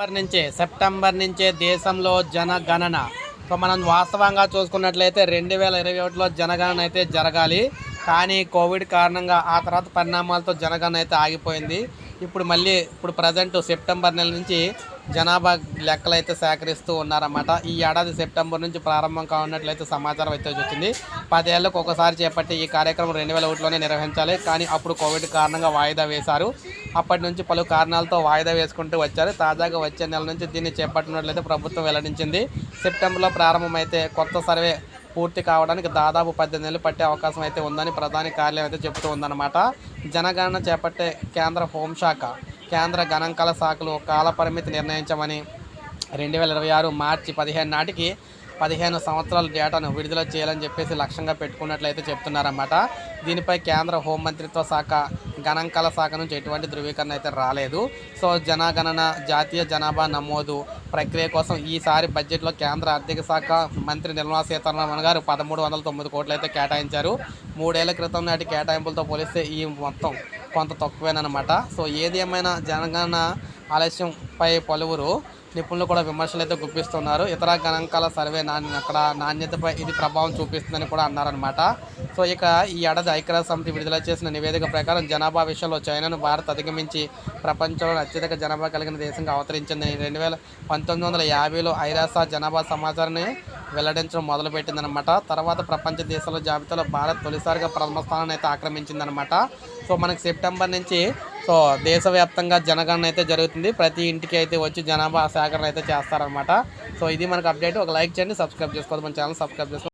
October నుంచే September నుంచే దేశంలో జనగణన. సో మనం వాస్తవంగా చూసుకున్నట్లయితే రెండు వేల ఇరవై ఒకటిలో జనగణన అయితే జరగాలి. కానీ కోవిడ్ కారణంగా ఆ తర్వాత పరిణామాలతో జనగణన అయితే ఆగిపోయింది. ఇప్పుడు మళ్ళీ ఇప్పుడు ప్రజెంట్ సెప్టెంబర్ నెల నుంచి జనాభా లెక్కలు అయితే సేకరిస్తూ ఉన్నారన్నమాట. ఈ ఏడాది సెప్టెంబర్ నుంచి ప్రారంభం కానున్నట్లయితే సమాచారం అయితే వచ్చింది. పదేళ్ళకు ఒకసారి చేపట్టి ఈ కార్యక్రమం రెండు వేల ఒకటిలోనే నిర్వహించాలి. కానీ అప్పుడు కోవిడ్ కారణంగా వాయిదా వేశారు. అప్పటి నుంచి పలు కారణాలతో వాయిదా వేసుకుంటూ వచ్చారు. తాజాగా వచ్చే నెల నుంచి దీన్ని చేపట్టినట్లయితే ప్రభుత్వం వెల్లడించింది. సెప్టెంబర్లో ప్రారంభమైతే కొత్త సర్వే పూర్తి కావడానికి దాదాపు పద్దెనిమిది నెలలు పట్టే అవకాశం అయితే ఉందని ప్రధాని కార్యాలయం అయితే చెబుతూ ఉందన్నమాట. జనగణన చేపట్టే కేంద్ర హోంశాఖ కేంద్ర గణాంకాల శాఖలు కాలపరిమితి నిర్ణయించమని రెండు వేల ఇరవై ఆరు మార్చి పదిహేను నాటికి పదిహేను సంవత్సరాల డేటాను విడుదల చేయాలని చెప్పేసి లక్ష్యంగా పెట్టుకున్నట్లయితే చెప్తున్నారన్నమాట. దీనిపై కేంద్ర హోంమంత్రిత్వ శాఖ గణాంకాల శాఖ నుంచి ఎటువంటి ధృవీకరణ అయితే రాలేదు. సో జనగణన జాతీయ జనాభా నమోదు ప్రక్రియ కోసం ఈసారి బడ్జెట్లో కేంద్ర ఆర్థిక శాఖ మంత్రి నిర్మలా సీతారామన్ గారు పదమూడు వందల తొమ్మిది కోట్లు అయితే కేటాయించారు. మూడేళ్ళ క్రితం నాటి కేటాయింపులతో పోలిస్తే ఈ మొత్తం కొంత తక్కువేనమాట సో ఏది ఏమైనా జనగణన ఆలస్యంపై పలువురు నిపుణులు కూడా విమర్శలు అయితే గుప్పిస్తున్నారు. ఇతర గణాంకాల సర్వే నాణ్య అక్కడ నాణ్యతపై ఇది ప్రభావం చూపిస్తుందని కూడా అన్నారనమాట సో ఇక ఈ ఏడాది ఐక్యరాజ్య సమితి విడుదల చేసిన నివేదిక ప్రకారం జనాభా విషయంలో చైనాను భారత్ అధిగమించి ప్రపంచంలో అత్యధిక జనాభా కలిగిన దేశంగా అవతరించింది రెండు వేల పంతొమ్మిది వందల యాభైలో ఐరాసా జనాభా సమాచారాన్ని వెల్లడించడం మొదలుపెట్టిందనమాట తర్వాత ప్రపంచ దేశాల జాబితాలో భారత్ తొలిసారిగా ప్రథమ స్థానాన్ని అయితే ఆక్రమించిందనమాట సో మనకి సెప్టెంబర్ నుంచి సో దేశవ్యాప్తంగా జనగణన అయితే జరుగుతుంది. ప్రతి ఇంటికి అయితే వచ్చి జనాభా సేకరణ అయితే చేస్తారనమాట సో ఇది మనకు అప్డేట్. ఒక లైక్ చేయండి సబ్స్క్రైబ్ చేసుకోవద్దు. మన ఛానల్ సబ్స్క్రైబ్ చేసుకోండి